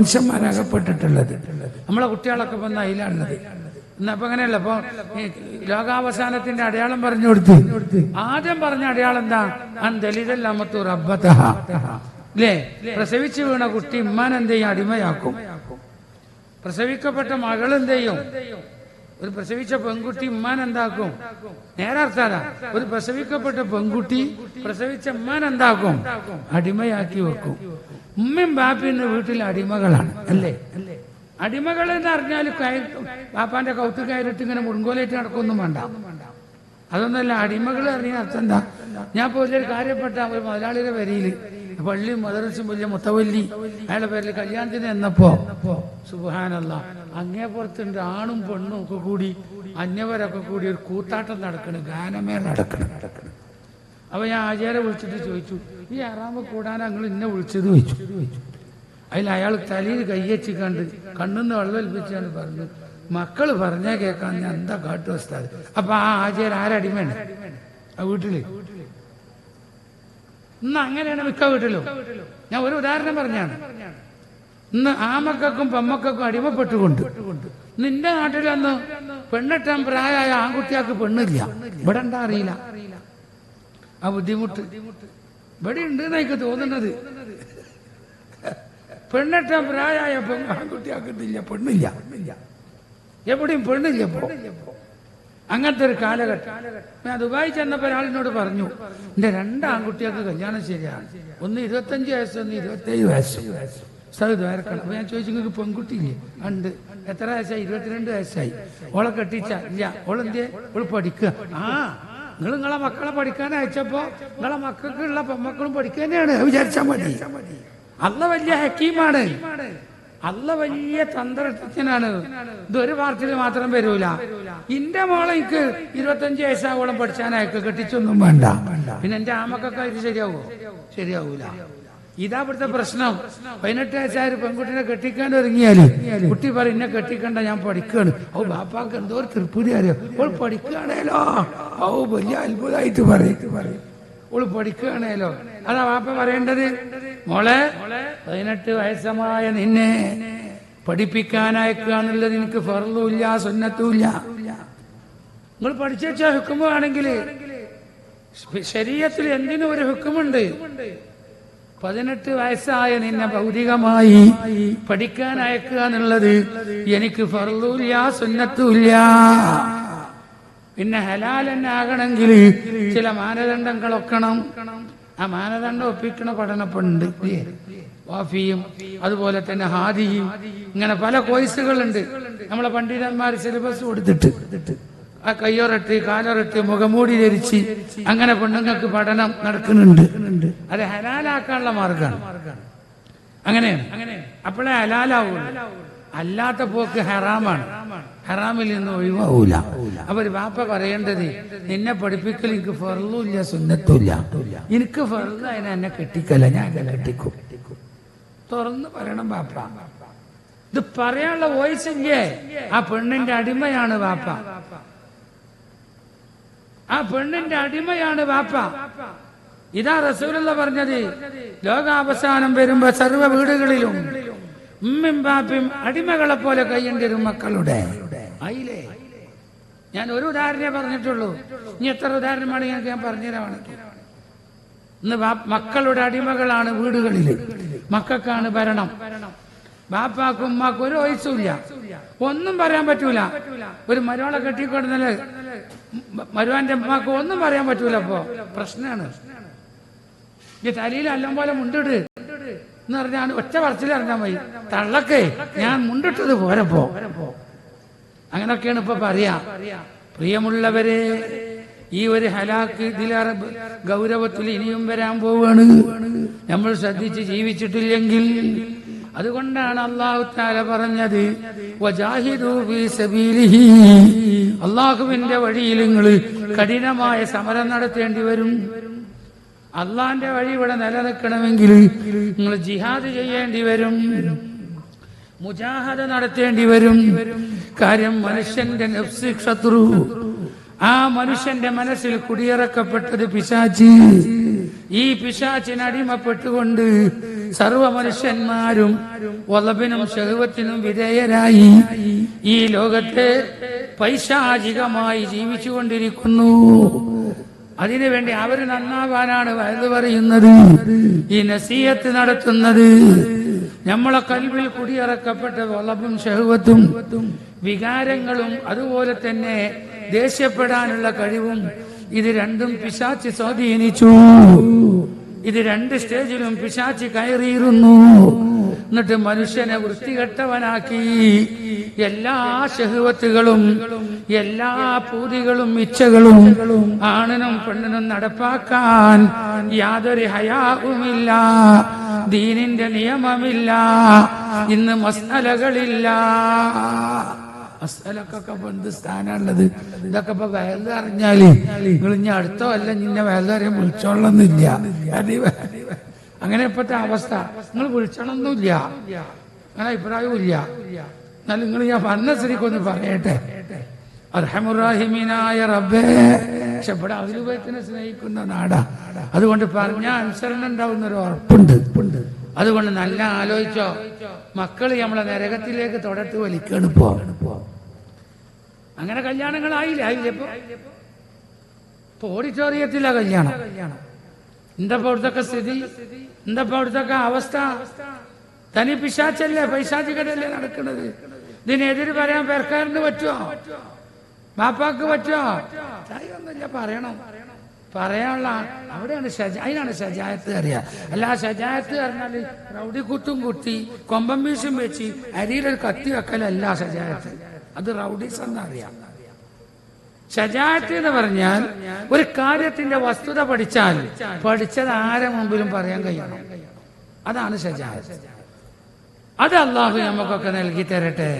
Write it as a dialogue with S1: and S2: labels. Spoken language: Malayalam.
S1: മനുഷ്യന്മാരകപ്പെട്ടിട്ടുള്ളത്. നമ്മളെ കുട്ടികളൊക്കെ ഇപ്പൊ അതിലാണുള്ളത് ഇന്ന് അപ്പൊ അങ്ങനെയല്ല? അപ്പൊ ലോകാവസാനത്തിന്റെ അടയാളം പറഞ്ഞു കൊടുത്ത്. ആദ്യം പറഞ്ഞ അടയാളം എന്താ? അന്തലിതല്ലമത്തു അബ്ബത്തഹ അല്ലേ പ്രസവിച്ചു വീണ കുട്ടി ഇമ്മാൻ എന്ത് ചെയ്യും? അടിമയാക്കും. പ്രസവിക്കപ്പെട്ട മകൾ എന്ത് ചെയ്യും? ഒരു പ്രസവിച്ച പെൺകുട്ടി ഉമ്മാൻ എന്താക്കും? നേരെ അർത്ഥാതാ. ഒരു പ്രസവിക്കപ്പെട്ട പെൺകുട്ടി പ്രസവിച്ച ഉമ്മാൻ എന്താക്കും? അടിമയാക്കി വെക്കും. ഉമ്മയും ബാപ്പിന്റെ വീട്ടിൽ അടിമകളാണ് അല്ലേ? അടിമകൾ എന്ന് അറിഞ്ഞാൽ ബാപ്പാന്റെ കൗത്ത് കയറിട്ട് ഇങ്ങനെ മുൻകോലായിട്ട് നടക്കൊന്നും വേണ്ട. അതൊന്നല്ല അടിമകൾ അറിയാൻ അർത്ഥം എന്താ? ഞാൻ ഇപ്പോൾ വലിയൊരു കാര്യപ്പെട്ട ഒരു മുതലാളിയുടെ വരിയിൽ പള്ളി മദർസും വലിയ മുത്തവല്ലി അയാളുടെ പേരിൽ കല്യാണത്തിന് എന്നപ്പോ സുബാനല്ല അങ്ങേപ്പുറത്തുണ്ട് ആണും പെണ്ണും ഒക്കെ കൂടി അന്യവരൊക്കെ കൂടി ഒരു കൂത്താട്ടം നടക്കണം ഗാനമേള നടക്കണം നടക്കണം. അപ്പൊ ഞാൻ ആചാരെ വിളിച്ചിട്ട് ചോദിച്ചു ഈ ആറാമ കൂടാൻ ഞങ്ങൾ ഇന്നെ വിളിച്ചത്? ചോദിച്ചു. അതിൽ അയാൾ തലയിൽ കയ്യച്ച് കണ്ട് കണ്ണുന്ന് വെള്ളം ഏൽപ്പിച്ചാണ് പറഞ്ഞു മക്കൾ പറഞ്ഞാ കേൾക്കാൻ ഞാൻ എന്താ കാട്ടു വസ്താത് അപ്പൊ ആ ആചാര ആരടിമയാണ് ആ വീട്ടിൽ. ഇന്ന് അങ്ങനെയാണ് മിക്ക വീട്ടിലും. ഞാൻ ഒരു ഉദാഹരണം പറഞ്ഞാണ്. ഇന്ന് ആമക്കും പമ്മക്കും അടിമപ്പെട്ടുകൊണ്ട് നിന്റെ നാട്ടിലന്ന് പെണ്ണെട്ടാൻ പ്രായമായ ആൺകുട്ടിയാൾക്ക് പെണ്ണില്ല. ഇവിടെ എന്താ അറിയില്ല. ആ ബുദ്ധിമുട്ട്. ഇവിടെ ഉണ്ട് എന്നൊക്കെ തോന്നുന്നത്. പെണ്ണെട്ടാൻ പ്രായമായ പെൺ ആൺകുട്ടിയാക്കിട്ടില്ല പെണ്ണില്ല. പെണ്ണില്ല എവിടെയും പെണ്ണില്ല അങ്ങനത്തെ ഒരു കാലഘട്ടം. ഞാൻ ദുബായി ചെന്നപ്പോ ഒരാളിനോട് പറഞ്ഞു എന്റെ രണ്ട് ആൺകുട്ടികൾക്ക് കല്യാണം ശരിയാണ്. ഒന്ന് ഇരുപത്തഞ്ച് വയസ്സ് ഒന്ന് ഇരുപത്തേഴ് വയസ്സ്. സ്ഥലം ദ്വാരക്കണം അപ്പൊ ഞാൻ ചോദിച്ചു നിങ്ങൾക്ക് പെൺകുട്ടിയില്ലേ? ഉണ്ട്. എത്ര വയസ്സായി? ഇരുപത്തിരണ്ട് വയസ്സായി. ഓളെ കെട്ടിച്ച? ഇല്ല. ഓളെന്തേ ഓൾ പഠിക്കുക ആ നിങ്ങൾ നിങ്ങളെ മക്കളെ പഠിക്കാൻ അയച്ചപ്പോ നിങ്ങളെ മക്കൾക്കുള്ള പെമ്മക്കളും പഠിക്കുക തന്നെയാണ്. വിചാരിച്ചാൽ മതി. അല്ല വലിയ ഹക്കീമാണ്. അല്ല വലിയ തന്ത്രജ്ഞനാണ്. ഇതൊരു പാർട്ടിയിൽ മാത്രം വരൂല. ഇന്റെ മോളെ എനിക്ക് ഇരുപത്തഞ്ച് വയസ്സാവോളം പഠിച്ചാൻ അയക്ക് കെട്ടിച്ചൊന്നും വേണ്ട. പിന്നെ എന്റെ ആമക്കൊക്കെ ഇത് ശരിയാവോ? ശരിയാവൂല. ഇതാ ഇവിടുത്തെ പ്രശ്നം. പതിനെട്ട് വയസ്സായ പെൺകുട്ടിനെ കെട്ടിക്കാൻ ഒരുങ്ങിയാൽ കുട്ടി പറയും എന്നെ കെട്ടിക്കണ്ട ഞാൻ പഠിക്കാണ്. ഓ ബാപ്പാക്ക് എന്തോ ഒരു തൃപ്തി അറിയോ? ഓൾ പഠിക്കുകയാണേലോ ഓ വലിയ അത്ഭുതമായിട്ട് പറയും. പറയും ഓൾ പഠിക്കുകയാണേലോ അതാ ബാപ്പ പറയേണ്ടത്. മോളെ പതിനെട്ട് വയസ്സമായ നിന്നെ പഠിപ്പിക്കാനയക്കുക എന്നുള്ളത് എനിക്ക് ഫറലുമില്ല സുന്നത്തുമില്ല നിങ്ങൾ പഠിച്ച ഹുക്കുമാണെങ്കിൽ ശരീരത്തിൽ എന്തിനും ഒരു ഹുക്കുമുണ്ട്. പതിനെട്ട് വയസ്സായ നിന്നെ ഭൗതികമായി പഠിക്കാൻ അയക്കുക എന്നുള്ളത് എനിക്ക് ഫറലുമില്ല സുന്നത്തൂല്ല. പിന്നെ ഹലാൽ തന്നെ ആകണമെങ്കിൽ ചില മാനദണ്ഡങ്ങൾ ഒക്കണം ആ മാനദണ്ഡം ഒപ്പിക്കണ പഠനപ്പുണ്ട്. വാഫിയും അതുപോലെ തന്നെ ഹാദിയും. ഇങ്ങനെ പല കോഴ്സുകളുണ്ട്. നമ്മളെ പണ്ഡിതന്മാർ സിലബസ് കൊടുത്തിട്ട്. ആ കയ്യൊറട്ട് കാലൊരട്ട് മുഖമൂടി ധരിച്ച് അങ്ങനെ പെണ്ണുങ്ങൾക്ക് പഠനം നടക്കുന്നുണ്ട്. അത് ഹലാലാക്കാനുള്ള മാർഗമാണ്. അങ്ങനെയാണ് അപ്പോഴേ ഹലാലാവും അല്ലാത്ത പോക്ക് ഹറാമാണ്. ഹറാമിൽ നിന്ന് ഒഴിവാവൂല. അപ്പൊ ഒരു വാപ്പ പറയേണ്ടത് നിന്നെ പഠിപ്പിക്കൽ എനിക്ക് ഫറലുമില്ല സുന്നത്തുമില്ല എനിക്ക് ഫെറൽ അതിനെ എന്നെ കെട്ടിക്കല്ല ഞാൻ കെട്ടിക്കും. തുറന്ന് പറയണം ബാപ്പ. ഇത് പറയാനുള്ള വോയിസ് ഇല്ലേ? ആ പെണ്ണിന്റെ അടിമയാണ് ബാപ്പ. ആ പെണ്ണിന്റെ അടിമയാണ് വാപ്പ. ഇതാ റസൂലുള്ള പറഞ്ഞത് ലോകാവസാനം വരുമ്പോ സർവ വീടുകളിലും ഉമ്മയും ബാപ്പയും അടിമകളെ പോലെ കൈയണ്ടിരും മക്കളുടെ. അയിലേ. ഞാൻ ഒരു ഉദാഹരണേ പറഞ്ഞിട്ടുള്ളൂ. ഇനി എത്ര ഉദാഹരണമാണ് ഞാൻ പറഞ്ഞുതരാണെങ്കിൽ ഇന്ന് മക്കളുടെ അടിമകളാണ് വീടുകളിൽ മക്കൾക്കാണ് ഭരണം. ബാപ്പാക്കും ഉമ്മാക്കും ഒരു വയസ്സുമില്ല ഒന്നും പറയാൻ പറ്റൂല. ഒരു മരോളെ കെട്ടിക്കൊടുന്നാൽ മരുവാന്റെ അമ്മയ്ക്ക് ഒന്നും പറയാൻ പറ്റൂല അപ്പോ? പ്രശ്നമാണ് ഈ തലയിൽ അല്ലം പോലെ മുണ്ടിട്. എന്ന് പറഞ്ഞാൽ ഒറ്റ പറച്ചിൽ അറിഞ്ഞാൽ മതി. തള്ളക്കേ ഞാൻ മുണ്ടിട്ടത് പോരപ്പോ അങ്ങനൊക്കെയാണ് ഇപ്പൊ പറയാ. പ്രിയമുള്ളവരെ ഈ ഒരു ഹലാക്ക് ഇതിലേറെ ഗൗരവത്തിൽ ഇനിയും വരാൻ പോവാണ്. നമ്മൾ ശ്രദ്ധിച്ച് ജീവിച്ചിട്ടില്ലെങ്കിൽ അതുകൊണ്ടാണ് അള്ളാഹു താല പറഞ്ഞത്. അള്ളാഹുവിന്റെ വഴിയിൽ നിങ്ങൾ കഠിനമായ സമരം നടത്തേണ്ടി വരും. അള്ളാന്റെ വഴി ഇവിടെ നിലനിൽക്കണമെങ്കിൽ നിങ്ങൾ ജിഹാദ് ചെയ്യേണ്ടി വരും മുജാഹദ നടത്തേണ്ടി വരും. കാര്യം മനുഷ്യന്റെ ശത്രു. ആ മനുഷ്യന്റെ മനസ്സിൽ കുടിയിറക്കപ്പെട്ടത് പിശാച്ച്. ഈ പിശാച്ചിന് അടിമപ്പെട്ടുകൊണ്ട് സർവ മനുഷ്യന്മാരും ഒലബിനും ശഹുവത്തിനും വിധേയരായി. ഈ ലോകത്തെ പൈശാചികമായി ജീവിച്ചുകൊണ്ടിരിക്കുന്നു. അതിനുവേണ്ടി അവർ നന്നാവാനാണ് വയത് പറയുന്നത്. ഈ നസീയത്ത് നടത്തുന്നത്. നമ്മളെ കൽവിൽ കുടിയിറക്കപ്പെട്ട വളവും ഷഹുവത്തും വികാരങ്ങളും അതുപോലെ തന്നെ ദേഷ്യപ്പെടാനുള്ള കഴിവും ഇത് രണ്ടും പിശാച്ച് സ്വാധീനിച്ചു. ഇത് രണ്ട് സ്റ്റേജിലും പിശാച്ച് കയറിയിരുന്നു. എന്നിട്ട് മനുഷ്യനെ വൃത്തികെട്ടവനാക്കി. എല്ലാ ശഹുവത്തുകളും എല്ലാ പൂതികളും ഇച്ഛകളും ആണിനും പെണ്ണിനും നടപ്പാക്കാൻ യാതൊരു ഹയാവുമില്ല. ദീനിന്റെ നിയമമില്ല. ഇന്ന് മസ്തലകളില്ല മസ്തലക്കൊക്കെ ഇപ്പൊ എന്ത് സ്ഥാനമുള്ളത് ഇതൊക്കെ ഇപ്പൊ വയലു അറിഞ്ഞാൽ നിങ്ങൾ ഇനി അടുത്ത വല്ല നിന്നെ വയലു അറിയാൻ വിളിച്ചോളന്നില്ല അങ്ങനെ ഇപ്പോഴത്തെ അവസ്ഥ. നിങ്ങൾ വിളിച്ചണമെന്നില്ല അങ്ങനെ അഭിപ്രായവും ഇല്ല. എന്നാലും നിങ്ങൾ ഞാൻ വന്ന സ്ത്രീക്കൊന്ന് പറയട്ടെ. അർഹമുറാഹിമീനായ റബ്ബേ. പക്ഷെ ഇവിടെ അവിരുപയത്തിനെ സ്നേഹിക്കുന്ന നാടാ. അതുകൊണ്ട് പറഞ്ഞ അനുസരണം ഉണ്ടാവുന്ന ഒരു ഉറപ്പുണ്ട്. അതുകൊണ്ട് നല്ല ആലോചിച്ചോ. മക്കൾ നമ്മളെ നരകത്തിലേക്ക് തുടർത്ത് വലിക്കാണ് പോ അങ്ങനെ കല്യാണങ്ങളായില്ല? ആയില്ലേ ഇപ്പൊ? ഇപ്പൊ കല്യാണം. എന്താ അവിടുത്തെ സ്ഥിതി? എന്താ അവിടുത്തെ അവസ്ഥ? തനി പിശാച്ചല്ലേ? പൈശാചികരല്ലേ നടക്കുന്നത് ഇതിനെതിര് പറയാൻ പേർക്കാരന് പറ്റുമോ ബാപ്പാക്ക് പറ്റുമോ ഒന്നുമില്ല പറയണം. പറയാനുള്ള അവിടെയാണ് അതിനാണ് ഷജായത്ത് അറിയാ അല്ല ഷജായത്ത് പറഞ്ഞാൽ റൗഡി കുത്തും കുത്തി കൊമ്പം വീശും വെച്ച് അരിയിലൊരു കത്തി വെക്കലല്ല ഷജായത്ത്. അത് റൗഡീസ് എന്നറിയാം ഷജായത്ത് എന്ന് പറഞ്ഞാൽ ഒരു കാര്യത്തിന്റെ വസ്തുത പഠിച്ചാൽ പഠിച്ചത് ആരെ മുമ്പിലും പറയാൻ കഴിയണം. അതാണ് ഷജായത്ത്. അത് അള്ളാഹു നമുക്കൊക്കെ നൽകി തരട്ടെ.